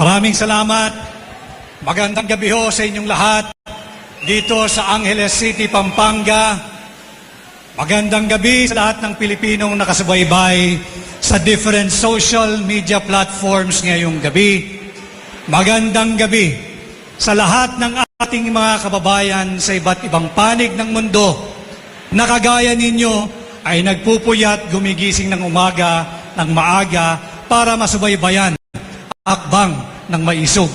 Maraming salamat. Magandang gabi ho sa inyong lahat dito sa Angeles City, Pampanga. Magandang gabi sa lahat ng Pilipinong nakasubaybay sa different social media platforms ngayong gabi. Magandang gabi sa lahat ng ating mga kababayan sa iba't ibang panig ng mundo na kagaya ninyo ay nagpupuyat gumigising ng umaga ng maaga para masubaybayan akbang ng maisog.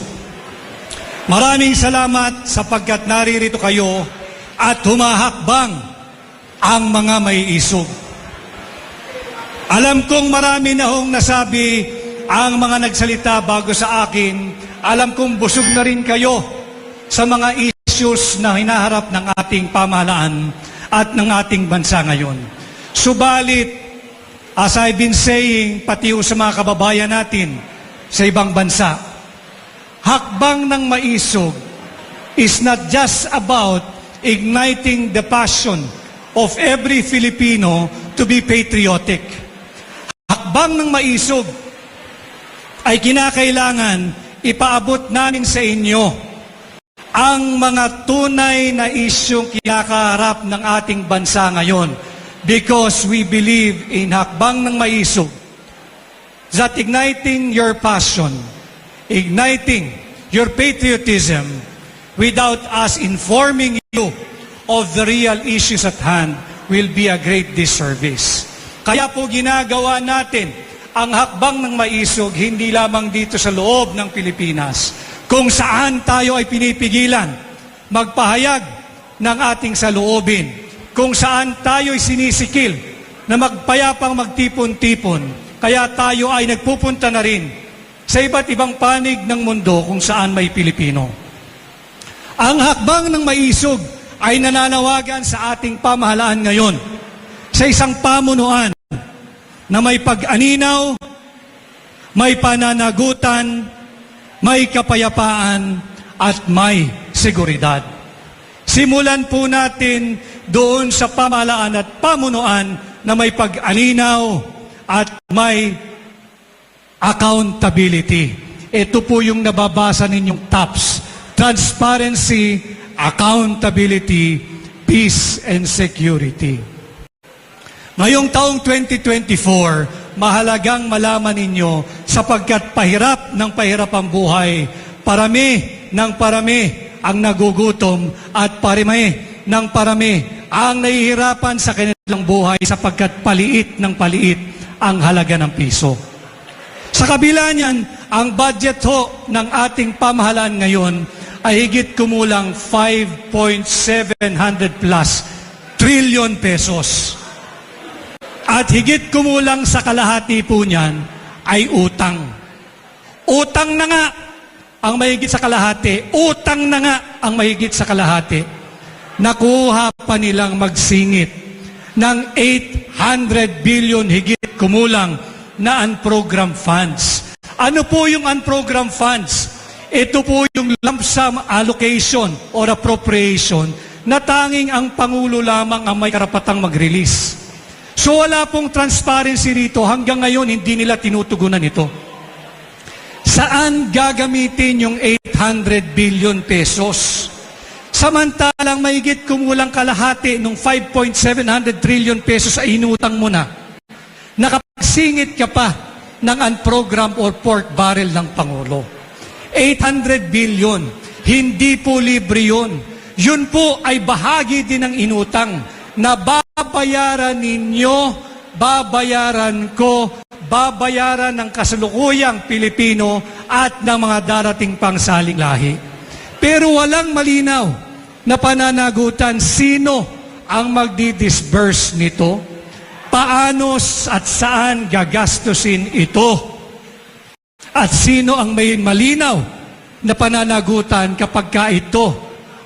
Maraming salamat sapagkat naririto kayo at humahakbang ang mga may isog. Alam kong marami na hong nasabi ang mga nagsalita bago sa akin. Alam kong busog na rin kayo sa mga issues na hinaharap ng ating pamahalaan at ng ating bansa ngayon. Subalit, as I've been saying, pati sa mga kababayan natin sa ibang bansa, hakbang ng maisog is not just about igniting the passion of every Filipino to be patriotic. Hakbang ng maisog ay kinakailangan ipaabot namin sa inyo ang mga tunay na isyong kinakaharap ng ating bansa ngayon because we believe in hakbang ng maisog that igniting your passion, igniting your patriotism without us informing you of the real issues at hand will be a great disservice. Kaya po ginagawa natin ang hakbang ng maisog hindi lamang dito sa loob ng Pilipinas, kung saan tayo ay pinipigilan magpahayag ng ating saloobin, kung saan tayo ay sinisikil na magpayapang magtipon-tipon, kaya tayo ay nagpupunta na rin sa iba't ibang panig ng mundo kung saan may Pilipino. Ang hakbang ng maisog ay nananawagan sa ating pamahalaan ngayon sa isang pamunuan na may pag-aninaw, may pananagutan, may kapayapaan, at may seguridad. Simulan po natin doon sa pamahalaan at pamunuan na may pag-aninaw at may accountability. Ito po yung nababasa ninyong TAPS. Transparency, accountability, peace, and security. Ngayong taong 2024, mahalagang malaman ninyo sapagkat pahirap ng pahirap ang buhay, parami ng parami ang nagugutom at parami ng parami ang nahihirapan sa kanilang buhay sapagkat paliit ng paliit ang halaga ng piso. Sa kabila niyan, ang budget ho ng ating pamahalaan ngayon ay higit kumulang 5.700 plus trillion pesos. At higit kumulang sa kalahati po niyan ay utang. Utang na nga ang mahigit sa kalahati. Utang na nga ang mahigit sa kalahati. Nakuha pa nilang magsingit ng 800 billion higit kumulang na unprogrammed funds. Ano po yung unprogrammed funds? Ito po yung lump sum allocation or appropriation na tanging ang Pangulo lamang ang may karapatang mag-release. So wala pong transparency rito. Hanggang ngayon, hindi nila tinutugunan ito. Saan gagamitin yung 800 billion pesos? Samantalang mahigit kumulang kalahati ng 5.700 trillion pesos ay inutang mo na. Nakapagsingit ka pa ng unprogrammed or pork barrel ng Pangulo. 800 billion. Hindi po libre yun. Yun po ay bahagi din ng inutang na babayaran ninyo, babayaran ko, babayaran ng kasalukuyang Pilipino at ng mga darating pang saling lahi. Pero walang malinaw na pananagutan sino ang magdi-disburse nito, paano at saan gagastusin ito, at sino ang may malinaw na pananagutan kapag ka ito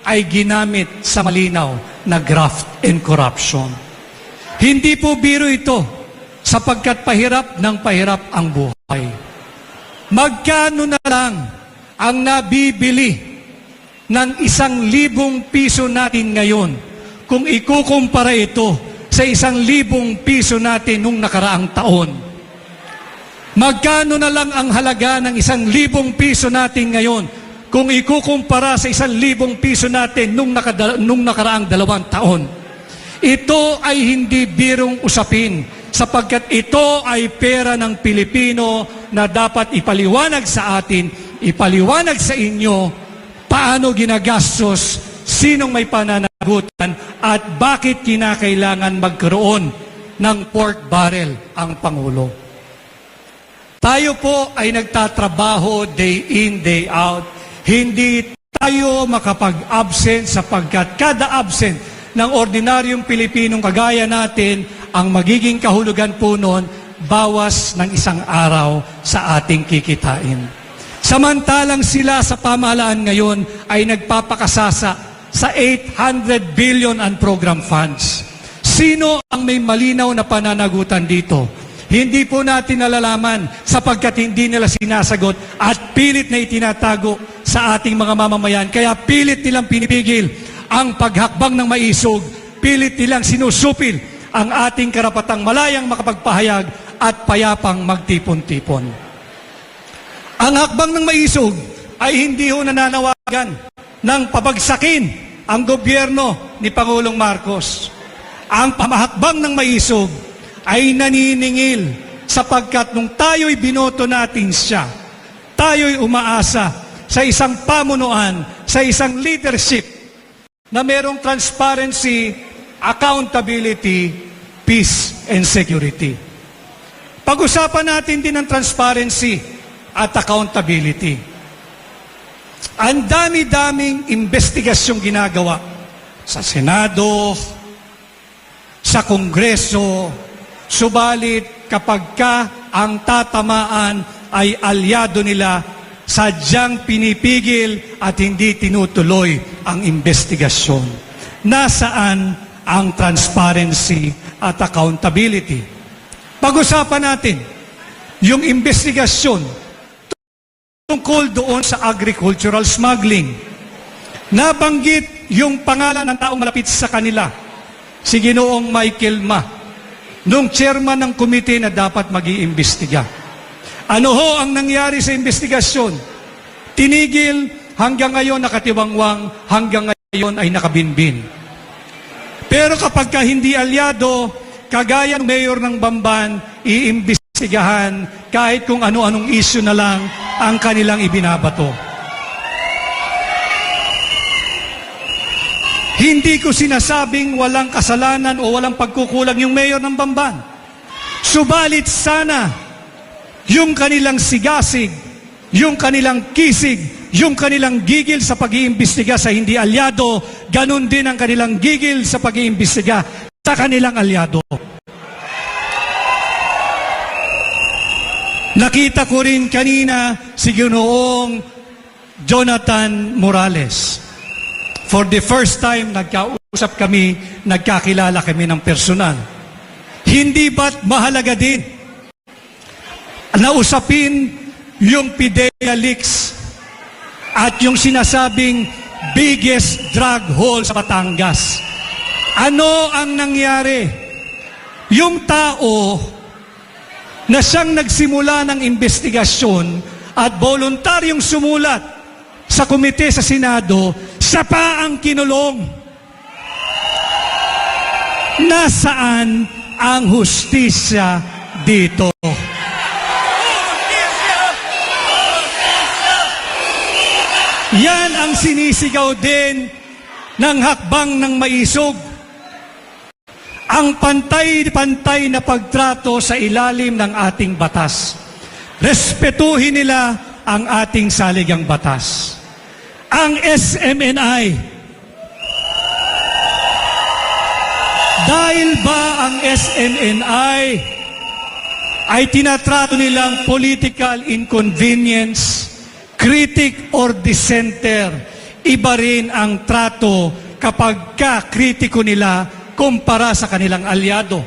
ay ginamit sa malinaw na graft and corruption. Hindi po biro ito sapagkat pahirap ng pahirap ang buhay. Magkano na lang ang nabibili ng isang libong piso natin ngayon kung ikukumpara ito sa isang libong piso natin nung nakaraang taon? Magkano na lang ang halaga ng isang libong piso natin ngayon kung ikukumpara sa isang libong piso natin nung, nakada, nung nakaraang dalawang taon? Ito ay hindi birong usapin sapagkat ito ay pera ng Pilipino na dapat ipaliwanag sa atin, ipaliwanag sa inyo paano ginagastos, sinong may pananagutan at bakit kinakailangan magkaroon ng pork barrel ang Pangulo. Tayo po ay nagtatrabaho day in, day out. Hindi tayo makapag-absent sapagkat kada absent ng ordinaryong Pilipinong kagaya natin, ang magiging kahulugan po noon, bawas ng isang araw sa ating kikitain. Samantalang sila sa pamahalaan ngayon ay nagpapakasasa sa 800 billion and program funds. Sino ang may malinaw na pananagutan dito? Hindi po natin nalalaman sapagkat hindi nila sinasagot at pilit na itinatago sa ating mga mamamayan. Kaya pilit nilang pinipigil ang paghakbang ng maisog, pilit nilang sinusupil ang ating karapatang malayang makapagpahayag at payapang magtipon-tipon. Ang hakbang ng maisog ay hindi ho nananawagan ng pabagsakin ang gobyerno ni Pangulong Marcos. Ang pamahakbang ng maisog ay naniningil sapagkat nung tayo'y binoto natin siya, tayo'y umaasa sa isang pamunuan, sa isang leadership na merong transparency, accountability, peace, and security. Pag-usapan natin din ang transparency at accountability. Ang dami-daming investigasyong ginagawa sa Senado, sa Kongreso, subalit kapag ka ang tatamaan ay alyado nila, sadyang pinipigil at hindi tinutuloy ang investigasyon. Nasaan ang transparency at accountability? Pag-usapan natin yung investigasyon tungkol doon sa agricultural smuggling. Nabanggit yung pangalan ng taong malapit sa kanila, si Ginoong Michael Ma, nung chairman ng komite na dapat mag iimbestiga Ano ho ang nangyari sa investigasyon? Tinigil hanggang ngayon nakatiwangwang, hanggang ngayon ay nakabinbin. Pero kapag ka hindi alyado, kagaya ng mayor ng Bamban, iimbestigahan kahit kung ano-anong issue na lang ang kanilang ibinabato. Hindi ko sinasabing walang kasalanan o walang pagkukulang yung mayor ng Bamban. Subalit sana yung kanilang sigasig, yung kanilang kisig, yung kanilang gigil sa pag-iimbestiga sa hindi alyado, ganun din ang kanilang gigil sa pag-iimbestiga sa kanilang alyado. Nakita ko rin kanina si Ginoong Jonathan Morales. For the first time, nagkausap kami, nagkakilala kami ng personal. Hindi ba't mahalaga din na usapin yung PIDEA leaks at yung sinasabing biggest drug hole sa Batangas. Ano ang nangyari? Yung tao na siyang nagsimula ng investigasyon at voluntaryong sumulat sa komite sa Senado, siya pa ang kinulong. Nasaan ang hustisya dito? Yan ang sinisigaw din ng hakbang ng maisog. Ang pantay-pantay na pagtrato sa ilalim ng ating batas. Respetuhin nila ang ating saligang batas. Ang SMNI, dahil ba ang SMNI ay tinatrato nilang political inconvenience critic or dissenter, iba rin ang trato kapag ka-kritiko nila kumpara sa kanilang alyado.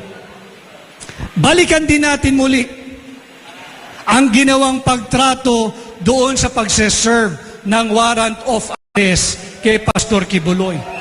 Balikan din natin muli ang ginawang pagtrato doon sa pagseserve ng warrant of arrest kay Pastor Kibuloy.